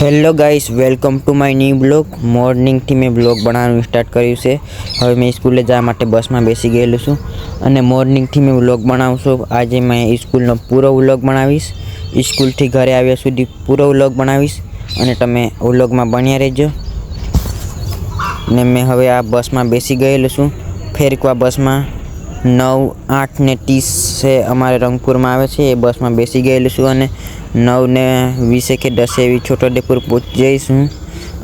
Hello guys, welcome to my new vlog. મોર્નિંગથી મેં blog બનાવવાનું start કર્યું છે. હવે મેં સ્કૂલે જવા માટે બસમાં બેસી ગયેલું છું અને મોર્નિંગથી મેં બ્લોગ બનાવું આજે મેં સ્કૂલનો પૂરો વ્લોગ બનાવીશ. સ્કૂલથી ઘરે આવ્યા સુધી પૂરો વ્લોગ બનાવીશ અને તમે વ્લોગમાં બન્યા રહેજો. ને મેં હવે આ બસમાં બેસી ગયેલું છું. ફેરકવા બસમાં. નવ, આઠ ને ત્રીસ અમારે રંગપુરમાં આવે છે, એ બસમાં બેસી ગયેલું છું અને નવ ને વીસે કે દસે એવી છોટાઉદેપુર પહોંચી જઈશું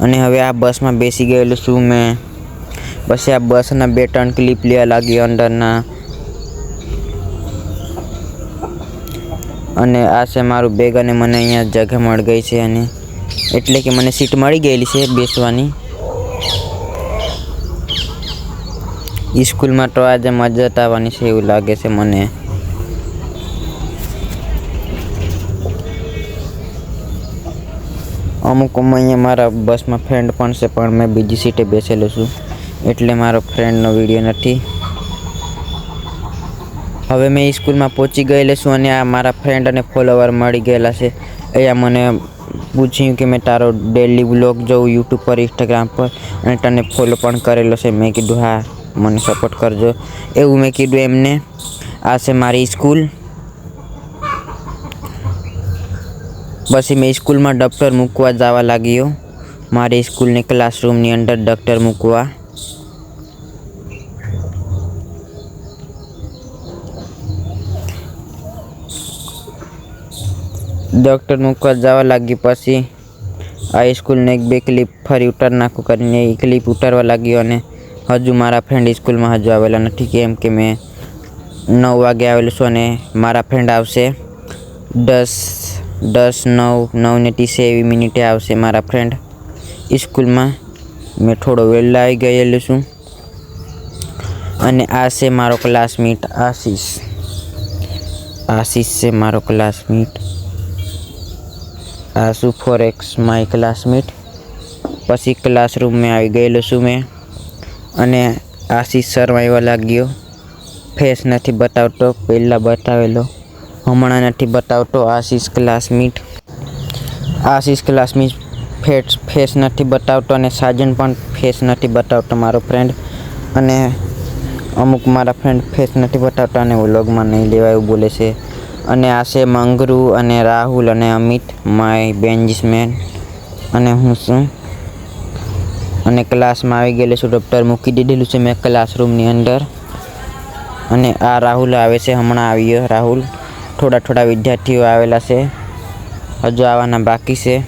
અને હવે આ બસમાં બેસી ગયેલું છું મેં. પછી આ બસના બે ત્રણ ક્લિપ લેવા લાગી અંદરના. અને આ છે મારું બેગ અને મને અહીંયા જગ્યા મળી ગઈ છે અને એટલે કે મને સીટ મળી ગયેલી છે બેસવાની. સ્કૂલમાં તો આજે મજા આવવાની છે એવું લાગે છે મને. અમુક અહીંયા મારા બસમાં ફ્રેન્ડ પણ છે, પણ મેં બીજી સીટે બેસેલો છું. એટલે મારો ફ્રેન્ડનો વીડિયો નથી. હવે મેં સ્કૂલમાં પહોંચી ગયેલો છું અને આ મારા ફ્રેન્ડ અને ફોલોવર મળી ગયેલા છે. અહીંયા મને પૂછ્યું કે મેં તારો ડેલી બ્લોગ જોઉં યુટ્યુબ પર ઇન્સ્ટાગ્રામ પર, અને તને ફોલો પણ કરેલો છે. મેં કીધું, હા. મને સપોર્ટ કરજો એવું મેં કીધું એમને આ છે મારી સ્કૂલ પછી મેં સ્કૂલમાં દફતર મૂકવા જવા લાગ્યો મારી સ્કૂલની ક્લાસરૂમની અંદર દફતર મૂકવા ડૉક્ટર મૂકવા જવા લાગી પછી આ સ્કૂલને એક બે ક્લિપ ફરી ઉતાર નાખું કરીને એ ક્લિપ ઉતારવા લાગ્યો અને હજુ મારા ફ્રેન્ડ સ્કૂલમાં હજુ આવેલા નથી. કેમ કે મેં નવ વાગે આવેલું છું અને મારા ફ્રેન્ડ આવશે દસ દસ, નવ નવ ને ત્રીસે એવી મિનિટે આવશે મારા ફ્રેન્ડ સ્કૂલમાં મેં થોડો વહેલા આવી ગયેલું છું. અને આ છે મારો ક્લાસમેટ આશીષ. આશીષ છે મારો ક્લાસમેટ આ શું ફોર એક્સ માય ક્લાસમેટ પછી ક્લાસરૂમમાં આવી ગયેલો છું મેં. અને આશીષ શર્મા એવા લાગ્યો, ફેસ નથી બતાવતો, પહેલાં બતાવેલો. હમણાં નથી બતાવતો Ashish classmate Ashish classmate face face નથી બતાવતો અને સાજન પણ ફેસ નથી બતાવતો મારો ફ્રેન્ડ અને અમુક મારા ફ્રેન્ડ ફેસ નથી બતાવતા અને વ્લોગમાં નહીં લેવા એવું બોલે છે. અને આ છે મંગરૂ અને રાહુલ અને અમિત માય બેન્જિસમેન અને હું છું અને ક્લાસમાં આવી ગયેલું છું, ડૉક્ટર મૂકી દીધેલું છે મેં ક્લાસરૂમની અંદર. અને આ રાહુલ આવે છે, હમણાં આવ્યો રાહુલ. થોડા થોડા વિદ્યાર્થીઓ આવેલા છે. હજુ આવવાના બાકી છે.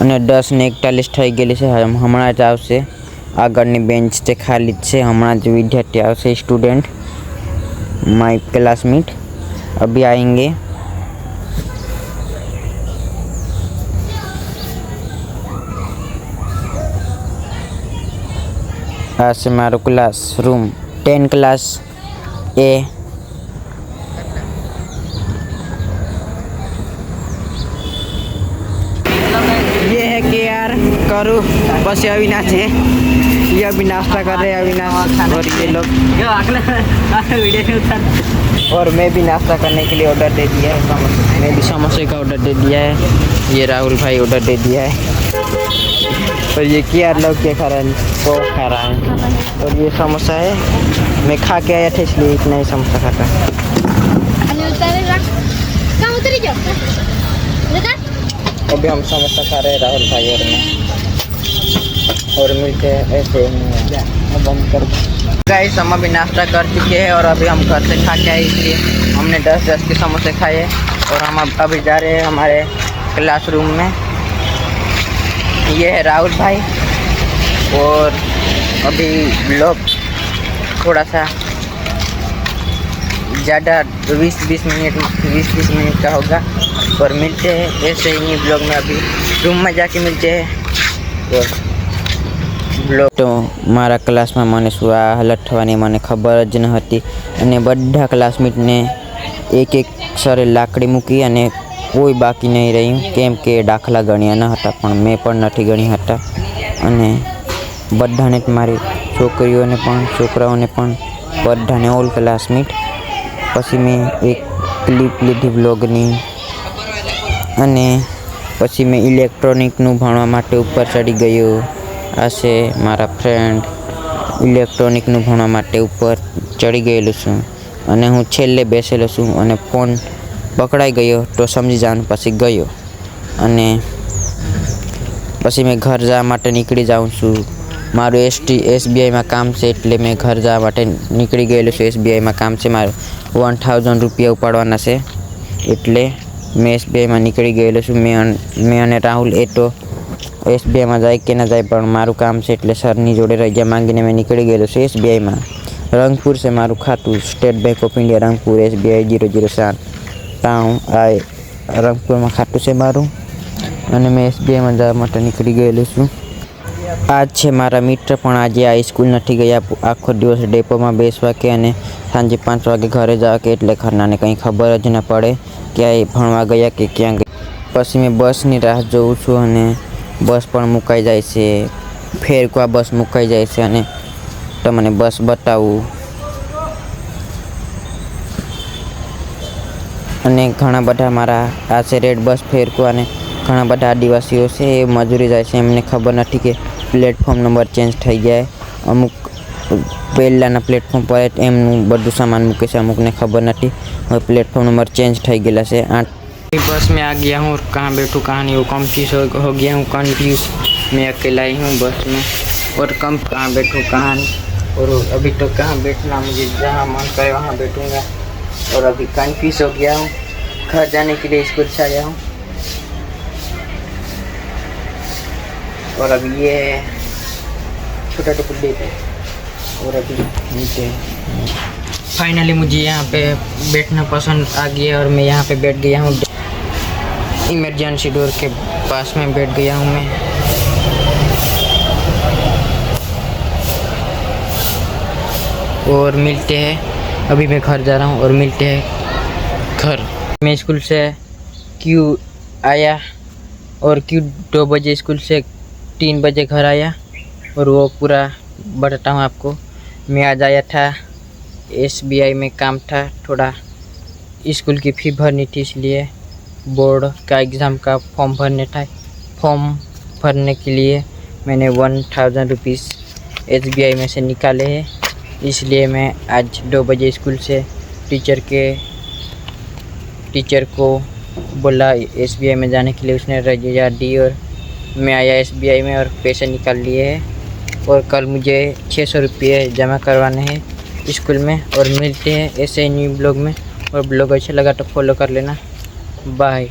અને દસ ને એકતાલીસ થઈ ગયેલી છે હમણાં જ આવશે. આગળની બેન્ચ તે ખાલી જ છે, હમણાં જ વિદ્યાર્થી આવશે, સ્ટુડન્ટ. માય ક્લાસમેટ અભી આएंगे as classroom ten class A ये है के यार करू बस ये अविनाश है। ये अभी नाश्ता कर रहे हैं अविनाश और ये लोग। और मैं भी नाश्ता करने के लिए ऑर्डर दे दिया है। मैं भी समोसे का ऑर्डर दे दिया है। ये राहुल भाई ऑर्डर दे दिया है। और ये किया लोग क्या खा रहे हैं वो खा रहा है। और ये समोसा है। मैं खा के आया था इसलिए इतना ही। समोसा खाता अभी हम समोसा खा रहे राहुल भाई और मैं। और मिलते ऐसे अब हम कर गाइस हम अभी नाश्ता कर चुके हैं और अभी हम घर से खा के आए इसलिए हमने दस दस के समोसे खाए। और हम अब अभी जा रहे हैं हमारे क्लासरूम में। ये है राहुल भाई और अभी लोग थोड़ा सा ज़्यादा बीस बीस मिनट बीस बीस मिनट का होगा और मिलते हैं ऐसे ही ब्लॉग में अभी रूम में जाके मिलते हैं और બ્લોગ તો મારા ક્લાસમાં મને શું આ હાલત થવાની મને ખબર જ ન હતી અને બધા ક્લાસમેટને એક એક સરે લાકડી મૂકી અને કોઈ બાકી નહીં રહ્યું. કેમ કે દાખલા ગણ્યા ન હતા, પણ મેં પણ નથી ગણ્યા હતા. અને બધાને જ મારી છોકરીઓને પણ, છોકરાઓને પણ બધાને ઓલ ક્લાસમેટ પછી મેં એક ક્લિપ લીધી બ્લોગની અને પછી મેં ઇલેક્ટ્રોનિકનું ભણવા માટે ઉપર ચડી ગયો. આ છે મારા ફ્રેન્ડ. ઇલેક્ટ્રોનિકનું ભણવા માટે ઉપર ચડી ગયેલું છું. અને હું છેલ્લે બેસેલો છું અને ફોન પકડાઈ ગયો તો સમજી જવાનું. પછી ગયો અને પછી મેં ઘર જવા માટે નીકળી જાઉં છું. મારું એસટી એસબીઆઈમાં કામ છે એટલે મેં ઘર જવા માટે નીકળી ગયેલું છું. એસબીઆઈમાં કામ છે મારું. વન થાઉઝન્ડ રૂપિયા ઉપાડવાના છે. એટલે મેં એસબીઆઈમાં નીકળી ગયેલો છું. મેં મેં અને રાહુલ એ તો એસબીઆઈમાં જાય કે ના જાય પણ મારું કામ છે એટલે સરની જોડે રજા માંગીને મેં નીકળી ગયેલો છું એસબીઆઈમાં રંગપુર છે મારું ખાતું. State bank of India Rangpur SBI zero zero સાત ટાઉન આ રંગપુરમાં ખાતું છે મારું. અને મેં એસબીઆઈમાં જવા માટે નીકળી ગયેલું છું. આજ છે મારા મિત્ર પણ આજે આ સ્કૂલ નથી ગયા. આખો દિવસ ડેપોમાં બેસવા કે અને સાંજે પાંચ વાગે ઘરે જવા કે એટલે ઘરનાને કંઈ ખબર જ ન પડે ક્યાંય ભણવા ગયા કે ક્યાં ગયા. પછી મેં બસની રાહ જોઉં છું અને બસ પણ મુકાઈ જાય છે. ફેરકવા બસ મુકાઈ જાય છે અને તમને બસ બતાવું. અને ઘણા બધા મારા આ છે રેડ બસ ફેરકો અને ઘણા બધા આદિવાસીઓ છે એ મજૂરી જાય છે એમને ખબર નથી કે પ્લેટફોર્મ નંબર ચેન્જ થઈ જાય અમુક પહેલાંના પ્લેટફોર્મ પર જ એમનું બધું સામાન મૂકે છે અમુકને ખબર નથી હવે પ્લેટફોર્મ નંબર चेंज થઈ ગયેલા છે આઠ बस में आ गया हूँ और कहाँ बैठूँ कहाँ नहीं वो कंफ्यूज हो, हो गया हूँ कंफ्यूज मैं अकेला ही हूँ बस में और कम कहाँ बैठूँ कहाँ नहीं और अभी तो कहाँ बैठना मुझे जहाँ मन करे वहाँ बैठूँगा और अभी कंफ्यूज हो गया हूँ। घर जाने के लिए स्कूल से आया हूँ। और अभी ये छोटा टुकड़ है। और अभी नीचे। फाइनली मुझे यहाँ पे बैठना पसंद आ गया और मैं यहाँ पे बैठ गया हूँ। इमरजेंसी डोर के पास में बैठ गया हूँ मैं। और मिलते हैं। अभी मैं घर जा रहा हूँ और मिलते हैं घर। मैं स्कूल से क्यों आया और क्यों दो बजे स्कूल से तीन बजे घर आया और वो पूरा बताता हूँ आपको। मैं आज आया था, एसबीआई में काम था, थोड़ा स्कूल की फ़ी भरनी थी इसलिए बोर्ड का एग्ज़ाम का फॉर्म भरने था। फॉर्म भरने के लिए मैंने वन थाउज़ेंड रुपीज़ एस में से निकाले हैं। इसलिए मैं आज दो बजे स्कूल से टीचर के, टीचर को बोला एसबीआई में जाने के लिए। उसने रजा दी और मैं आया एसबीआई में और पैसे निकाल लिए हैं। और कल मुझे छः सौ रुपये जमा करवाने हैं स्कूल में और मिलते हैं ऐसे न्यू ब्लॉग में। और ब्लॉग अच्छा लगा तो फॉलो कर लेना। बाय।